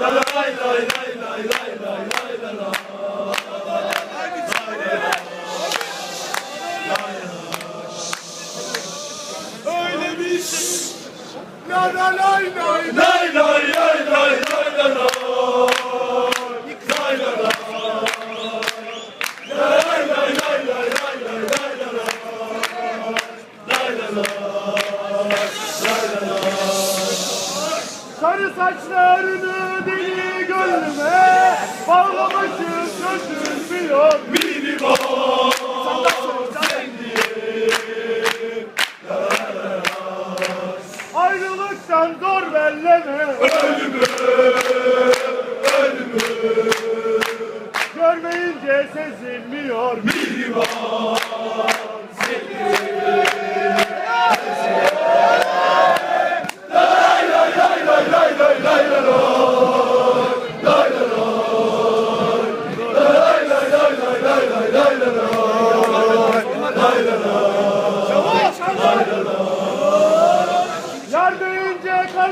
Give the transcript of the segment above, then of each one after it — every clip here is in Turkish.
Öyle bir şey. La la la. Sarı saçlarını deli gönlüme Bağlamışım çözülmüyor minibol Ayrılıktan zor belleme. Ölümü, ölümü Görmeyince sezilmiyor Minibol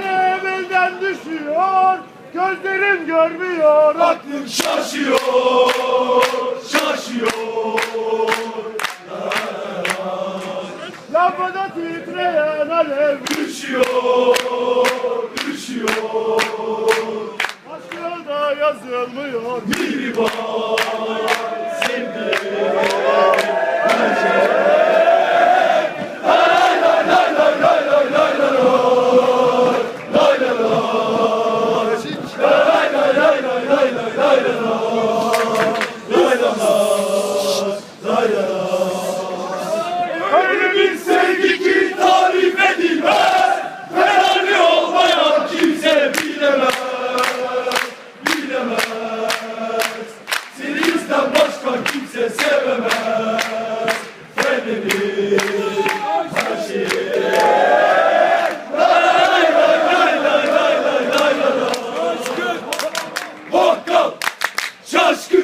Hele belden düşüyor, gözlerim görmüyor. Aklım şaşıyor, şaşıyor. Lambada titreyen alev düşüyor, düşüyor. Aşkına da yazılmıyor. Bir bak sevgilim. Şaşkın!